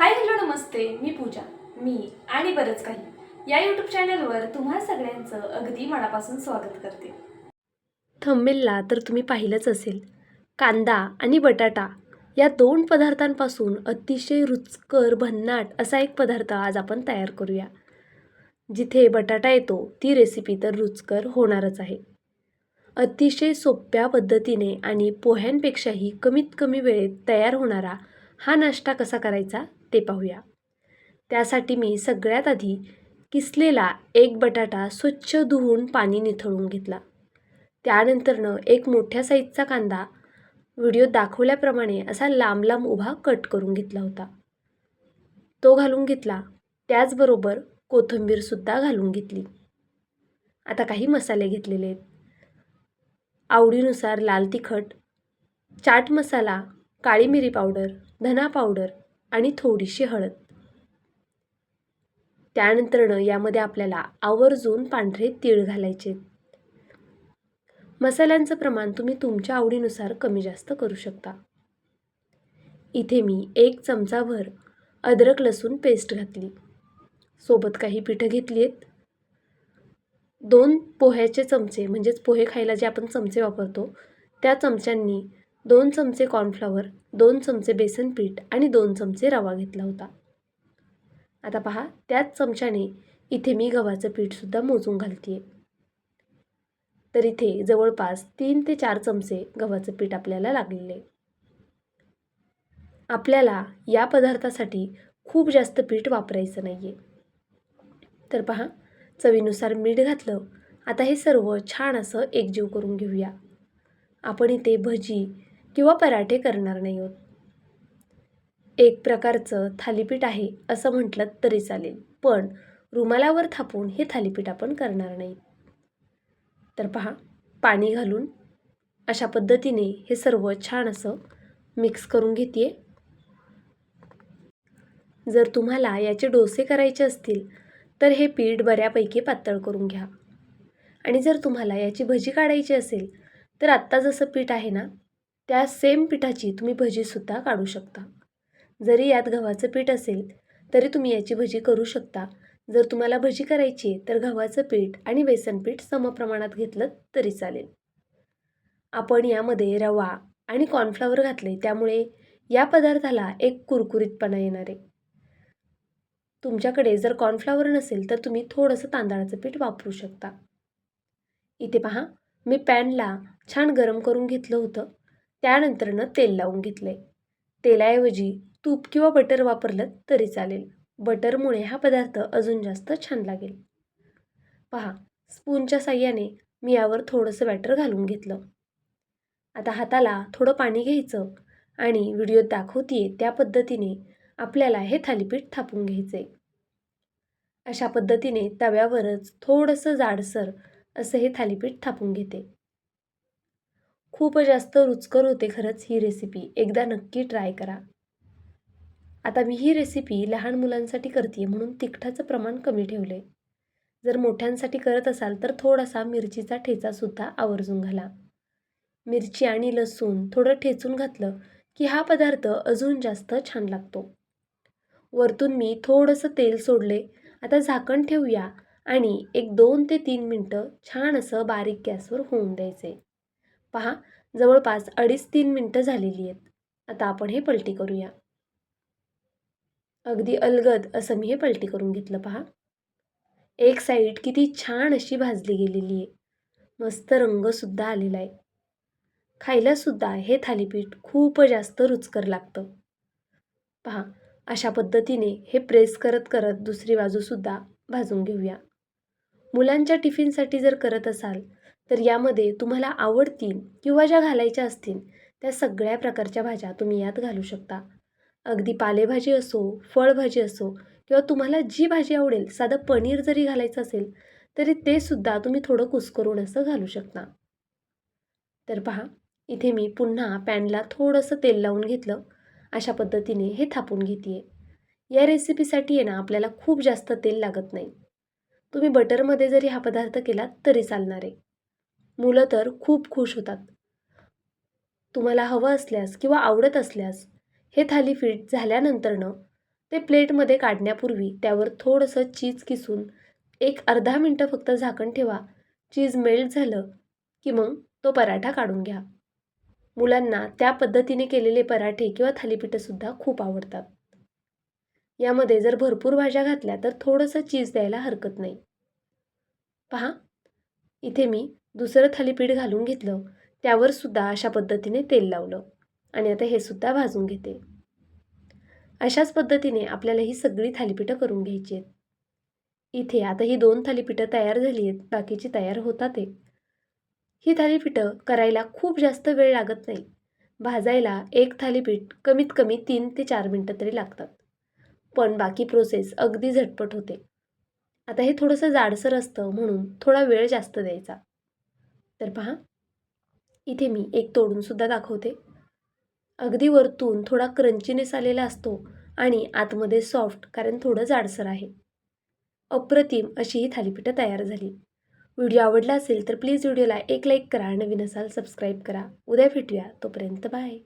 Hi hello नमस्ते मी पूजा मी आणि बरंच काही. या यूट्यूब चॅनलवर तुम्हा सगळ्यांचं अगदी मनापासून स्वागत करते. थंबेलला तर तुम्ही पाहिलंच असेल. कांदा आणि बटाटा या दोन पदार्थांपासून अतिशय रुचकर भन्नाट असा एक पदार्थ आज आपण तयार करूया. जिथे बटाटा येतो ती रेसिपी तर रुचकर होणारच आहे. अतिशय सोप्या पद्धतीने आणि पोह्यांपेक्षाही कमीत कमी वेळेत तयार होणारा हा नाश्ता कसा करायचा? ते पाहूया. त्यासाठी मी सगळ्यात आधी किसलेला एक बटाटा स्वच्छ धुवून पाणी निथळून घेतला. त्यानंतरनं एक मोठ्या साईजचा कांदा व्हिडिओ दाखवल्याप्रमाणे असा लांब लांब उभा कट करून घेतला होता. तो घालून घेतला. त्याचबरोबर कोथिंबीरसुद्धा घालून घेतली. आता काही मसाले घेतलेले आहेत. आवडीनुसार लाल तिखट चाट मसाला काळी मिरी पावडर धना पावडर आणि थोडीशी हळद. त्यानंतरनं यामध्ये आपल्याला आवर्जून पांढरे तीळ घालायचे. मसाल्यांचं प्रमाण तुम्ही तुमच्या आवडीनुसार कमी जास्त करू शकता. इथे मी एक चमचाभर अद्रक लसूण पेस्ट घातली. सोबत काही पिठं घेतली आहेत. दोन पोह्याचे चमचे म्हणजेच पोहे खायला जे आपण चमचे वापरतो त्या चमच्यांनी दोन चमचे कॉर्नफ्लॉवर दोन चमचे बेसन पीठ आणि दोन चमचे रवा घेतला होता. आता पहा त्याच चमच्याने इथे मी गव्हाचं पीठसुद्धा मोजून घालते तर इथे जवळपास तीन ते चार चमचे गव्हाचं पीठ आपल्याला लागलेले. आपल्याला या पदार्थासाठी खूप जास्त पीठ वापरायचं नाही आहे तर पहा चवीनुसार मीठ घातलं. आता हे सर्व छान असं एकजीव करून घेऊया. आपण इथे भजी किंवा पराठे करणार नाही आहोत एक प्रकारचं थालीपीठ आहे असं म्हटलं तरी चालेल पण रुमालावर थापून हे थालीपीठ आपण करणार नाही. तर पहा पाणी घालून अशा पद्धतीने हे सर्व छान असं मिक्स करून घेते जर तुम्हाला याचे डोसे करायचे असतील तर हे पीठ बऱ्यापैकी पातळ करून घ्या. आणि जर तुम्हाला याची भजी काढायची असेल तर आत्ता जसं पीठ आहे ना त्या सेम पिठाची तुम्ही भजीसुद्धा काढू शकता. जरी यात गव्हाचं पीठ असेल तरी तुम्ही याची भजी करू शकता. जर तुम्हाला भजी करायची आहे तर गव्हाचं पीठ आणि बेसन पीठ समप्रमाणात घेतलं तरी चालेल. आपण यामध्ये रवा आणि कॉर्नफ्लॉवर घातले त्यामुळे या पदार्थाला एक कुरकुरीतपणा येणार. आहे तुमच्याकडे जर कॉर्नफ्लॉवर नसेल तर तुम्ही थोडंसं तांदळाचं पीठ वापरू शकता. इथे पहा मी पॅनला छान गरम करून घेतलं होतं. त्यानंतरनं तेल लावून घेतलं आहे तेलाऐवजी तूप किंवा बटर वापरलं तरी चालेल. बटरमुळे हा पदार्थ अजून जास्त छान लागेल. पहा स्पूनच्या साह्याने मी यावर थोडंसं बॅटर घालून घेतलं. आता हाताला थोडं पाणी घ्यायचं आणि व्हिडिओत दाखवतीये त्या पद्धतीने आपल्याला हे थालीपीठ थापून घ्यायचे अशा पद्धतीने तव्यावरच थोडंसं जाडसर असं हे थालीपीठ थापून घेते. खूप जास्त रुचकर होते खरंच ही रेसिपी एकदा नक्की ट्राय करा. आता मी ही रेसिपी लहान मुलांसाठी करते म्हणून तिखटाचं प्रमाण कमी ठेवलं आहे जर मोठ्यांसाठी करत असाल तर थोडासा मिरचीचा ठेचासुद्धा आवर्जून घाला. मिरची आणि लसूण थोडं ठेचून घातलं की हा पदार्थ अजून जास्त छान लागतो. वरतून मी थोडंसं तेल सोडले आता झाकण ठेवूया आणि एक दोन ते तीन मिनटं छान असं बारीक गॅसवर होऊन द्यायचे पहा जवळपास अडीच तीन मिनटं झालेली आहेत. आता आपण हे पलटी करूया. अगदी अलगद असं मी हे पलटी करून घेतलं पहा. एक साईड किती छान अशी भाजली गेलेली आहे. मस्त रंगसुद्धा आलेला आहे. खायलासुद्धा हे थालीपीठ खूप जास्त रुचकर लागतं. पहा अशा पद्धतीने हे प्रेस करत करत दुसरी बाजूसुद्धा भाजून घेऊया. मुलांच्या टिफिनसाठी जर करत असाल तर यामध्ये तुम्हाला आवडतील किंवा ज्या घालायच्या असतील त्या सगळ्या प्रकारच्या भाज्या तुम्ही यात घालू शकता. अगदी पालेभाजी असो फळभाजी असो किंवा तुम्हाला जी भाजी आवडेल साधं पनीर जरी घालायचं असेल तरी ते सुद्धा तुम्ही थोडं कुस्करून असं घालू शकता. तर पहा इथे मी पुन्हा पॅनला थोडंसं तेल लावून घेतलं. अशा पद्धतीने हे थापून घेते या रेसिपीसाठी आहे ना आपल्याला खूप जास्त तेल लागत नाही. तुम्ही बटरमध्ये जरी हा पदार्थ केला तरी चालणार आहे. मुलं तर खूप खुश होतात. तुम्हाला हवं असल्यास किंवा आवडत असल्यास हे थालीपीठ झाल्यानंतरनं ते प्लेटमध्ये काढण्यापूर्वी त्यावर थोडंसं चीज किसून एक अर्धा मिनटं फक्त झाकण ठेवा. चीज मेल्ट झालं की मग तो पराठा काढून घ्या. मुलांना त्या पद्धतीने केलेले पराठे किंवा थालीपीठंसुद्धा खूप आवडतात. यामध्ये जर भरपूर भाज्या घातल्या तर थोडंसं चीज द्यायला हरकत नाही. पहा इथे मी दुसरं थालीपीठ घालून घेतलं. त्यावर सुद्धा अशा पद्धतीने तेल लावलं. आणि आता हे सुद्धा भाजून घेते. अशाच पद्धतीने आपल्याला ही सगळी थालीपीठं करून घ्यायची आहेत. इथे आता ही दोन थालीपीठं तयार झाली आहेत. बाकीची तयार होतात आहे ही थालीपीठं करायला खूप जास्त वेळ लागत नाही. भाजायला एक थालीपीठ कमीत कमी तीन ते चार मिनटं तरी लागतात. पण बाकी प्रोसेस अगदी झटपट होते. आता हे थोडंसं जाडसर असतं म्हणून थोडा वेळ जास्त द्यायचा. तर पहा. इथे मी एक तोडूनसुद्धा दाखवते. अगदी वरतून थोडा क्रंचीनेस आलेला असतो आणि आतमध्ये सॉफ्ट कारण थोडं जाडसर आहे. अप्रतिम अशी ही थालीपीठं तयार झाली. व्हिडिओ आवडला असेल तर प्लीज व्हिडिओला एक लाईक करा नवीन असाल सबस्क्राईब करा. उद्या भेटूया. तोपर्यंत बाय.